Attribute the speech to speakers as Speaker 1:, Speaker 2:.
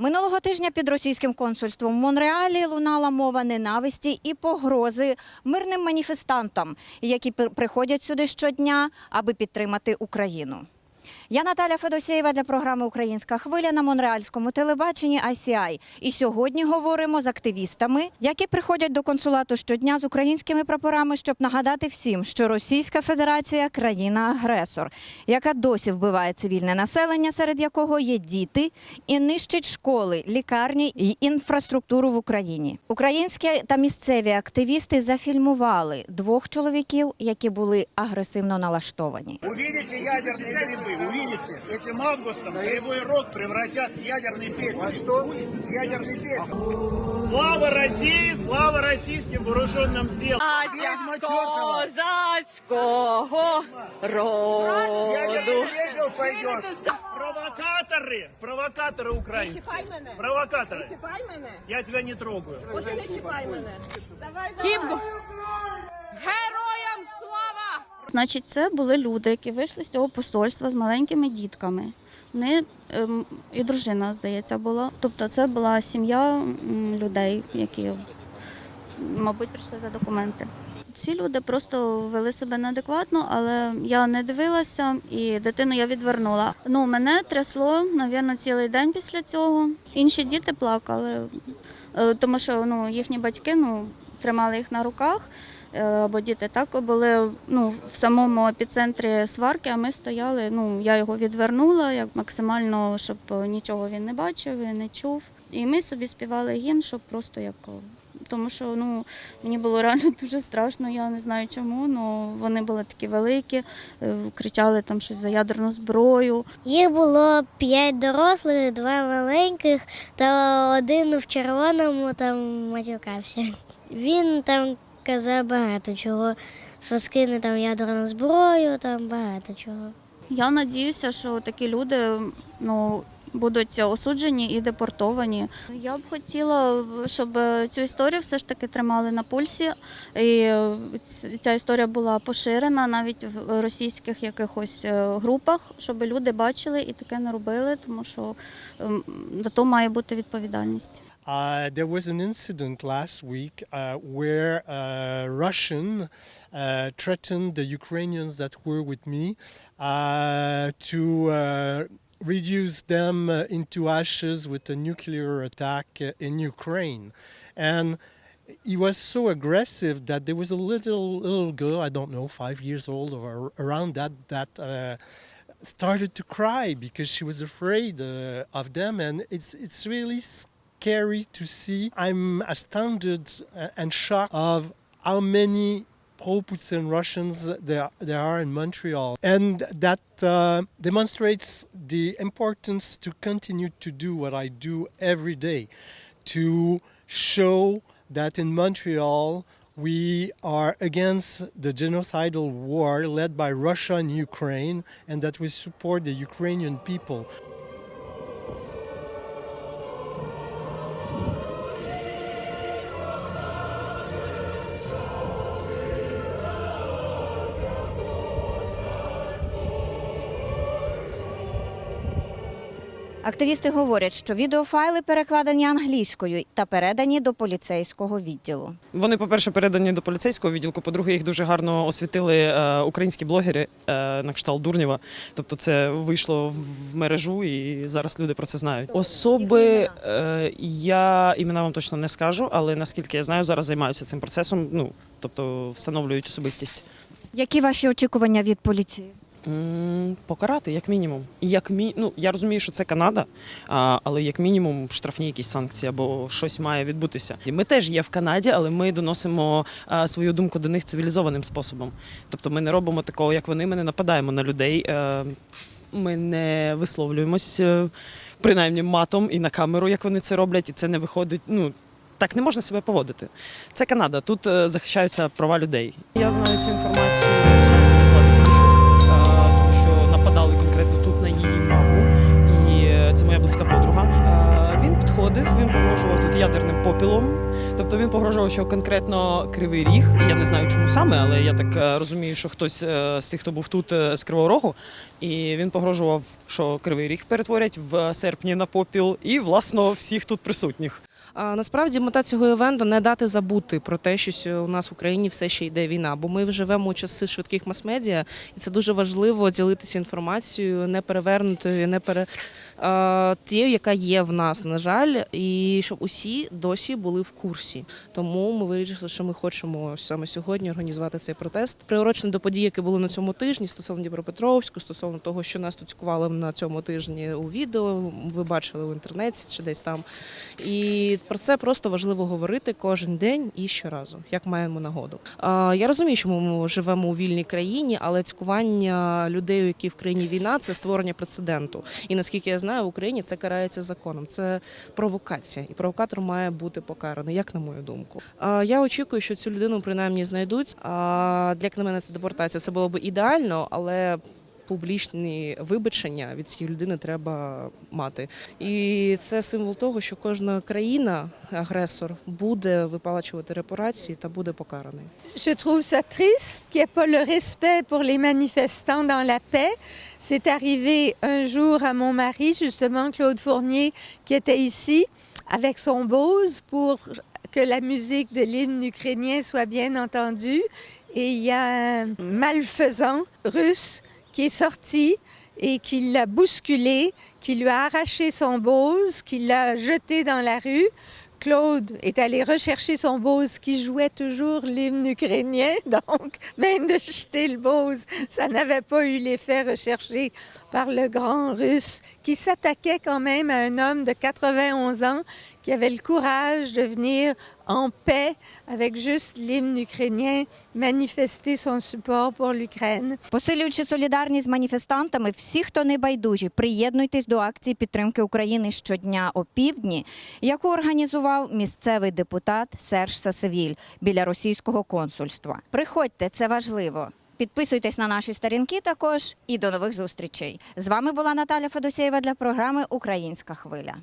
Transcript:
Speaker 1: Минулого тижня під російським консульством в Монреалі лунала мова ненависті і погрози мирним маніфестантам, які пр- приходять сюди щодня, аби підтримати Україну. Я Наталя Федосєєва для програми Українська хвиля на монреальському телебаченні ICI. І сьогодні говоримо з активістами, які приходять до консулату щодня з українськими прапорами, щоб нагадати всім, що Російська Федерація країна-агресор, яка досі вбиває цивільне населення, серед якого є діти, і нищить школи, лікарні і інфраструктуру в Україні. Українські та місцеві активісти зафільмували двох чоловіків, які були агресивно налаштовані.
Speaker 2: Увидите ядерные грибы, увидите. Этим августом кривой рог превратят в ядерный пепел. Что? Ядерный пепел. Слава России, слава российским вооруженным силам. Ведьма чертова.
Speaker 3: козацького роду.
Speaker 2: Ядерный пепел пойдет. Провокаторы, провокаторы украинцы.
Speaker 4: Чіпай мене.
Speaker 2: Провокаторы.
Speaker 4: Чіпай мене.
Speaker 2: Я тебя не трогаю.
Speaker 4: Оце не чіпай мене. Давай, давай.
Speaker 5: Значить, це були люди, які вийшли з цього посольства з маленькими дітками. Вони ем, і дружина, здається, була. Тобто, це була сім'я людей, які, мабуть, прийшли за документи. Ці люди просто вели себе неадекватно, але я не дивилася і дитину я відвернула. Ну, мене трясло, напевно, цілий день після цього. Інші діти плакали, е, тому що ну, їхні батьки ну, тримали їх на руках. Е, Бо діти так були ну, в самому епіцентрі сварки, а ми стояли. Ну, я його відвернула як максимально, щоб е, нічого він не бачив і не чув. І ми собі співали гімн, щоб просто як. е, Тому що ну, мені було реально дуже страшно, я не знаю чому. Ну, вони були такі великі, кричали там щось за ядерну зброю.
Speaker 6: Їх було п'ять дорослих, два маленьких, та один в червоному там матюкався. Він там казав багато чого, що скине там ядерну зброю, там багато чого.
Speaker 5: Я надіюся, що такі люди ну, будуть осуджені і депортовані. Я б хотіла, щоб цю історію все ж таки тримали на пульсі. І ця історія була поширена навіть в російських якихось е, групах, щоб люди бачили і таке не робили, тому що ем, до того має бути відповідальність.
Speaker 7: Uh, there was an incident last week uh, where uh, Russian uh, threatened the Ukrainians that were with me uh, to uh, reduce them uh, into ashes with a nuclear attack uh, in Ukraine. And he was so aggressive that there was a little little girl, I don't know, five years old or around that, that uh, started to cry because she was afraid uh, of them, and it's it's really scary to see. I'm astounded uh, and shocked of how many pro-Putin Russians there there are in Montreal, and that uh, demonstrates the importance to continue to do what I do every day, to show that in Montreal we are against the genocidal war led by Russia and Ukraine, and that we support the Ukrainian people.
Speaker 1: Активісти говорять, що відеофайли перекладені англійською та передані до поліцейського відділу.
Speaker 3: Вони, по-перше, передані до поліцейського відділку. По-друге, їх дуже гарно освітили е, українські блогери е, на кшталт Дурнєва. Тобто, це вийшло в мережу, і зараз люди про це знають. Особи е, я імена вам точно не скажу, але наскільки я знаю, зараз займаються цим процесом. Ну тобто встановлюють особистість.
Speaker 1: Які ваші очікування від поліції?
Speaker 3: Покарати, як мінімум. Як мі... ну, я розумію, що це Канада, але як мінімум штрафні якісь санкції або щось має відбутися. Ми теж є в Канаді, але ми доносимо свою думку до них цивілізованим способом. Тобто ми не робимо такого, як вони, ми не нападаємо на людей. е, Ми не висловлюємось е, принаймні матом і на камеру, як вони це роблять, і це не виходить. Ну так не можна себе поводити. Це Канада. Тут е, захищаються права людей. Я знаю цю інформацію Е, Він погрожував. погрожував тут ядерним попілом. Тобто він погрожував, що конкретно кривий ріг. Я не знаю, чому саме, але я так е, розумію, що хтось е, з тих, хто був тут е, з Кривого Рогу, і він погрожував, що кривий ріг перетворять в серпні на попіл, і власно всіх тут присутніх.
Speaker 8: Насправді мета цього івенту не дати забути про те, що у нас в Україні все ще йде війна, бо ми живемо у часи швидких мас-медіа, і це дуже важливо ділитися інформацією, не перевернутою, не пере тією, яка є в нас, на жаль, і щоб усі досі були в курсі. Тому ми вирішили, що ми хочемо саме сьогодні організувати цей протест, приурочений до подій, які були на цьому тижні, стосовно Дніпропетровську, стосовно того, що нас тут цькували на цьому тижні у відео. Ви бачили в інтернеті чи десь там. І про це просто важливо говорити кожен день і щоразу, як маємо нагоду. Я розумію, що ми живемо у вільній країні, але цькування людей, які в країні війна, це створення прецеденту. І наскільки я знаю, в Україні це карається законом. Це провокація, і провокатор має бути покараний, як на мою думку. Я очікую, що цю людину принаймні знайдуть. На мене, це депортація. Це було б ідеально, але. Публічні вибачення від цієї людини треба мати, і це символ того, що кожна країна, агресор, буде виплачувати репарації та буде покараний.
Speaker 9: Je trouve ça triste qu'il n'y ait pas le respect pour les manifestants dans la paix. C'est arrivé un jour à mon mari, justement, Claude Fournier, qui était ici avec son Bose pour que la musique de l'hymne ukrainien soit bien entendue. Et il y a un malfaisant russe qui est sorti et qui l'a bousculé, qui lui a arraché son Bose, qui l'a jeté dans la rue. Claude est allé rechercher son Bose qui jouait toujours l'hymne ukrainien, donc même de jeter le Bose, ça n'avait pas eu l'effet recherché par le grand russe qui s'attaquait quand même à un homme de 91 ans qui avait le courage de venir en paix avec juste l'hymne ukrainien manifester son support pour l'Ukraine.
Speaker 1: Посилюючи солідарність з маніфестантами, всі, хто не байдужі, приєднуйтесь до акції підтримки України щодня о півдні, яку організував місцевий депутат Серж Сасевіль біля російського консульства. Приходьте, це важливо. Підписуйтесь на наші сторінки також і до нових зустрічей. З вами була Наталя Федосєєва для програми Українська хвиля.